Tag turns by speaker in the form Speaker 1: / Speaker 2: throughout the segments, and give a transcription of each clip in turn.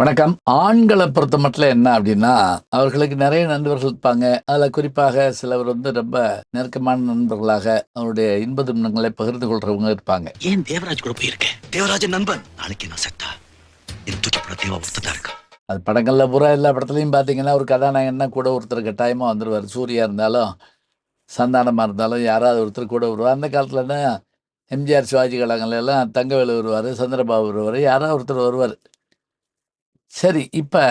Speaker 1: வணக்கம். ஆண்களை பொறுத்த மட்டும் என்ன அப்படின்னா அவர்களுக்கு நிறைய நண்பர்கள் இருப்பாங்க. அதுல குறிப்பாக சிலவர் வந்து ரொம்ப நெருக்கமான நண்பர்களாக அவருடைய இன்ப துன்பங்களை பகிர்ந்து கொள்றவங்க இருப்பாங்க.
Speaker 2: ஏன் தேவராஜ் கூட போயிருக்க? தேவராஜன் நண்பன். நாளைக்கு நான் செத்தா என்ன தூக்கி போட தேவா ஒருத்ததா இருக்கா
Speaker 1: அது படங்கள்ல பூரா எல்லா படத்துலையும் பார்த்தீங்கன்னா ஒரு கதாநாயகன்னா கூட ஒருத்தர் கட்டாயமாக வந்துடுவார் சூர்யா இருந்தாலும் சந்தானமாக இருந்தாலும் யாராவது ஒருத்தர் கூட வருவார். அந்த காலத்துலன்னா எம்ஜிஆர் சிவாஜி கழகங்கள்ல எல்லாம் தங்கவேலு வருவார் சந்திரபாபு வருவார் யாராவது ஒருத்தர் வருவார். சரி இப்போ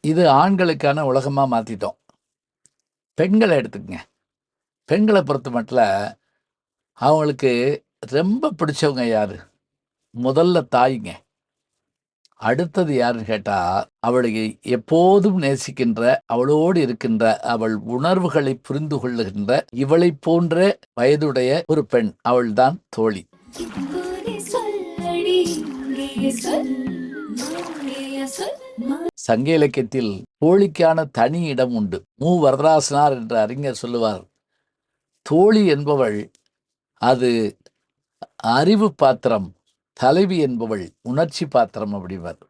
Speaker 1: இது ஆண்களுக்கான உலகமாக மாற்றிட்டோம் பெண்களை எடுத்துக்கங்க. பெண்களை பொறுத்த மட்டும் அவங்களுக்கு ரொம்ப பிடிச்சவங்க யார்? முதல்ல தாய்ங்க. அடுத்தது யாருன்னு கேட்டால் அவளை எப்போதும் நேசிக்கின்ற அவளோடு இருக்கின்ற அவள் உணர்வுகளை புரிந்து கொள்ளுகின்ற இவளை போன்ற வயதுடைய ஒரு பெண். அவள்தான் தோழி. சங்க இலக்கியத்தில் தோழிக்கான தனி இடம் உண்டு. மு. வரதராசனார் என்ற அறிஞர் சொல்லுவார் தோழி என்பவள் அது அறிவு பாத்திரம் தலைவி என்பவள் உணர்ச்சி பாத்திரம் அப்படிவார்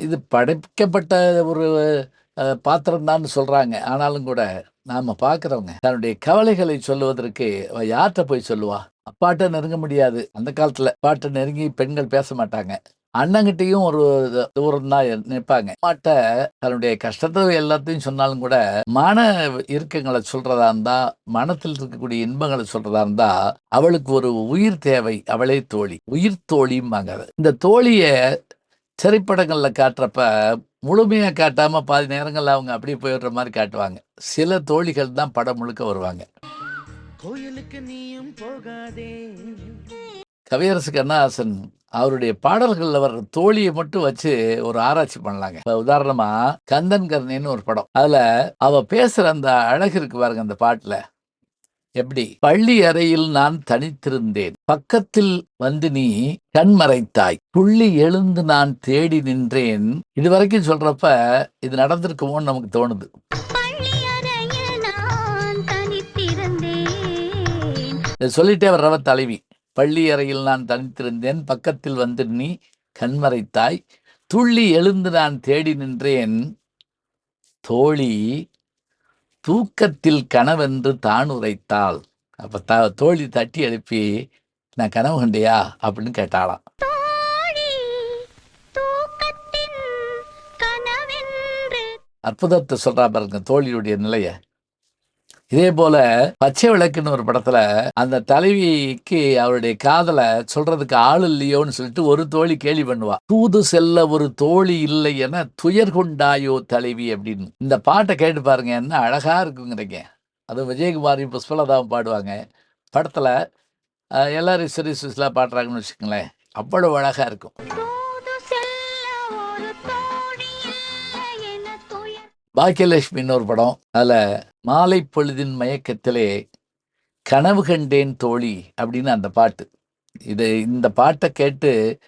Speaker 1: இது படைக்கப்பட்ட ஒரு அஹ், பாத்திரம்தான் சொல்றாங்க. ஆனாலும் கூட நாம பார்க்குறவங்க தன்னுடைய கவலைகளை சொல்லுவதற்கு அவ யார்கிட்ட போய் சொல்லுவா? அப்பாட்ட நெருங்க முடியாது. அந்த காலத்துல அப்பாட்ட நெருங்கி பெண்கள் பேச மாட்டாங்க. அண்ணங்கிட்டையும் ஒரு தூரம் தான் நிற்பாங்க அம்மாட்ட தன்னுடைய கஷ்டத்தை எல்லாத்தையும் சொன்னாலும் கூட மன இறுக்கங்களை சொல்றதா இருந்தா மனத்தில் இருக்கக்கூடிய இன்பங்களை சொல்றதா இருந்தா அவளுக்கு ஒரு உயிர் தேவை அவளே தோழி. உயிர் தோழிம்பாங்க. இந்த தோழிய திரைப்படங்கள்ல காட்டுறப்ப முழுமையா காட்டாம பாதி நேரங்கள்ல அவங்க அப்படியே போயிடுற மாதிரி காட்டுவாங்க. சில தோழிகள் தான் படம் முழுக்க வருவாங்க.
Speaker 3: கோயிலுக்கு நீயும் போகாதே.
Speaker 1: கவியரசு கண்ணதாசன் அவருடைய பாடல்கள்ல வர்ற தோழியை மட்டும் வச்சு ஒரு ஆராய்ச்சி பண்ணலாங்க. இப்ப உதாரணமா கந்தன் கர்ணின்னு ஒரு படம். அதுல அவ பேசுற அந்த அழகு இருக்கு பாருங்க அந்த பாட்டுல. எப்படி? பள்ளி அறையில் நான் தனித்திருந்தேன். பக்கத்தில் வந்து நீ கண் மறைத்தாய். புள்ளி எழுந்து நான் தேடி நின்றேன். இது வரைக்கும் சொல்றப்ப இது நடந்திருக்குமோன்னு நமக்கு தோணுது. சொல்லிட்டே வர்றவ தலைவி. பள்ளி அறையில் நான் தனித்திருந்தேன். பக்கத்தில் வந்து நீ கண்மறைத்தாய். துள்ளி எழுந்து நான் தேடி நின்றேன். தோழி தூக்கத்தில் கனவென்று தான் உரைத்தாள். அப்ப த தோழி தட்டி எழுப்பி நான் கனவு கண்டியா? அப்படின்னு கேட்டாளாம். அற்புதத்தை சொல்றா பாருங்க தோழியுடைய நிலைய. இதே போல பச்சை விளக்குன்னு ஒரு படத்துல அந்த தலைவிக்கு அவருடைய காதலை சொல்றதுக்கு ஆள் இல்லையோன்னு சொல்லிட்டு ஒரு தோழி கேலி பண்ணுவா. தூது செல்ல ஒரு தோழி இல்லை என துயர் கொண்டாயோ தலைவி அப்படின்னு. இந்த பாட்டை கேட்டு பாருங்க என்ன அழகா இருக்குங்கிறீங்க. அது விஜயகுமாரி புஷ்பலதாவும் பாடுவாங்க. படத்துல எல்லாரும் சிறிசுலாம் பாடுறாங்கன்னு வச்சுக்கோங்களேன். அவ்வளவு அழகா இருக்கும். பாக்கியலட்சுமின்னு ஒரு படம். அதுல மாலை பொழுதின் மயக்கத்திலே கனவு கண்டேன் தோழி அப்படின்னு அந்த பாட்டு. இது இந்த பாட்டை கேட்டு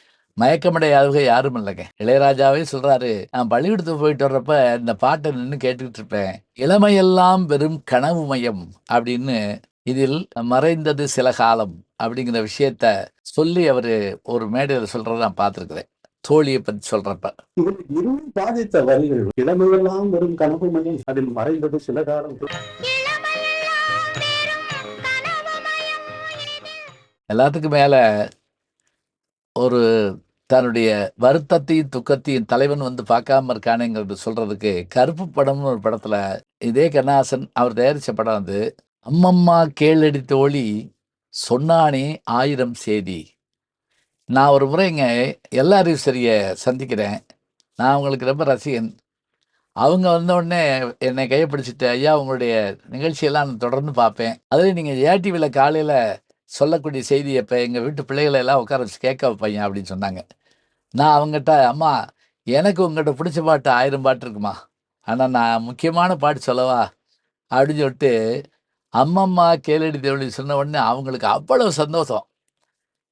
Speaker 1: மயக்கமடையாதவங்க யாரும் இல்லைங்க. இளையராஜாவே சொல்றாரு நான் பள்ளிக்கூடத்துக்கு போயிட்டு வர்றப்ப இந்த பாட்டை நின்று கேட்டுக்கிட்டு இருப்பேன். இளமையெல்லாம் வெறும் கனவு மயம் அப்படின்னு இதில் மறைந்தது சில காலம் அப்படிங்கிற விஷயத்த சொல்லி அவரு ஒரு மேடையில் சொல்றத நான் பார்த்துருக்குறேன். தோழியை பத்தி சொல்றப்ப.
Speaker 4: இருள் பாதித்த வரிகள் இளமையெல்லாம் வரும் கனவு மையம் அதில் மறைந்தது சில காலம்.
Speaker 1: எல்லாத்துக்கும் மேல ஒரு தன்னுடைய வருத்தத்தையும் துக்கத்தையும் தலைவன் வந்து பார்க்காம இருக்கானேங்கிறது சொல்றதுக்கு கருப்பு படம்னு ஒரு படத்துல இதே கண்ணாசன் அவர் தயாரிச்ச படம் அது அம்மம்மா கேளடி தோழி சொன்னானே ஆயிரம் செய்தி நான் ஒரு முறைங்க எல்லாரையும் சரிய சந்திக்கிறேன். நான் உங்களுக்கு ரொம்ப ரசிகன். அவங்க வந்த உடனே என்னை கையப்பிடிச்சிட்டு ஐயா உங்களுடைய நிகழ்ச்சியெல்லாம் நான் தொடர்ந்து பார்ப்பேன். அதில் நீங்கள் ஏடிவியில் காலையில் சொல்லக்கூடிய செய்தி இப்போ எங்கள் வீட்டு பிள்ளைகளை எல்லாம் உட்கார வச்சு கேட்க வைப்பையன் அப்படின்னு சொன்னாங்க. நான் அவங்ககிட்ட அம்மா எனக்கு உங்கள்கிட்ட பிடிச்ச பாட்டு ஆயிரம் பாட்டு இருக்குமா? ஆனால் நான் முக்கியமான பாட்டு சொல்லவா? அப்படின்னு சொல்லிட்டு அம்மம்மா கேளடி தேவடி சொன்ன உடனே அவங்களுக்கு அவ்வளவு சந்தோஷம்.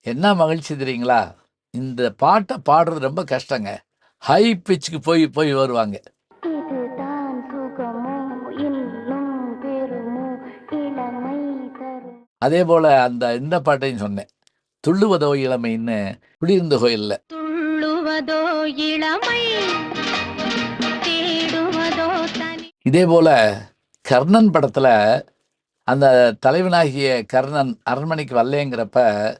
Speaker 1: என்ன மகிழ்ச்சி தெரியுங்களா? இந்த பாட்டை பாடுறது ரொம்ப கஷ்டங்க. ஹை பிச்சுக்கு போய் போய் வருவாங்க. அதே போல் அந்த இந்த பாட்டையும் சொன்னேன். துள்ளுவதோ இளமைன்னு குடியிருந்த கோயிலில்.
Speaker 5: துள்ளு துள்ளுவதோ இளமை?
Speaker 1: இதே போல கர்ணன் படத்துல அந்த தலைவனாகிய கர்ணன் அரண்மனைக்கு வரலேங்கிறப்ப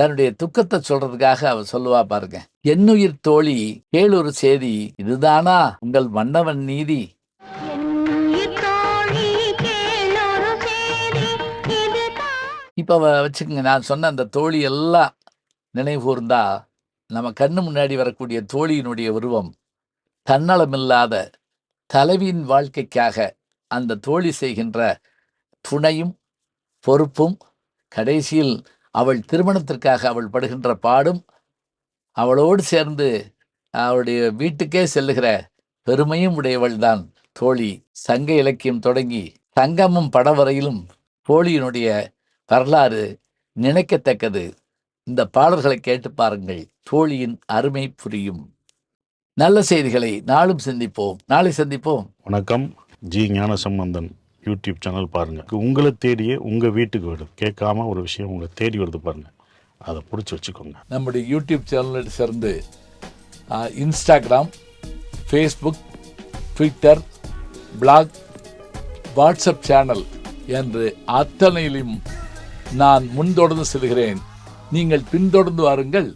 Speaker 1: தன்னுடைய துக்கத்தை சொல்றதுக்காக அவ சொல்லுவா பாருங்க. என்னுயிர் தோழி கேளொரு செய்தி இதுதானா? உங்கள் மன்னவன் நீதி.
Speaker 5: சேதி
Speaker 1: இப்போ வச்சுக்கோங்க நான் சொன்ன அந்த தோழி எல்லாம் நினைவூர்ந்தா நம்ம கண்ணு முன்னாடி வரக்கூடிய தோழியினுடைய உருவம் தன்னலமில்லாத தலைவியின் வாழ்க்கைக்காக அந்த தோழி செய்கின்ற துணையும் பொறுப்பும் கடைசியில் அவள் திருமணத்திற்காக அவள் படுகின்ற பாடும் அவளோடு சேர்ந்து அவளுடைய வீட்டுக்கே செல்லுகிற பெருமையும் உடையவள்தான் தோழி. சங்க இலக்கியம் தொடங்கி சங்கமும் படவரையிலும் தோழியினுடைய வரலாறு நினைக்கத்தக்கது. இந்த பாடல்களை கேட்டு பாருங்கள். தோழியின் அருமை புரியும். நல்ல செய்திகளை நாளும் சிந்திப்போம். நாளை சந்திப்போம்.
Speaker 6: வணக்கம். ஜி ஞானசம்பந்தன். யூடியூப் சேனல் பாருங்கள் உங்களை தேடியே உங்கள் வீட்டுக்கு வருது கேட்காம ஒரு விஷயம் உங்களை தேடி வருது பாருங்கள் அதை பிடிச்சி வச்சுக்கோங்க.
Speaker 1: நம்முடைய யூடியூப் சேனலில் சேர்ந்து Instagram Facebook Twitter blog WhatsApp channel என்று அத்தனையிலும் நான் முன்தொடர்ந்து செல்கிறேன். நீங்கள் பின்தொடர்ந்து வாருங்கள்.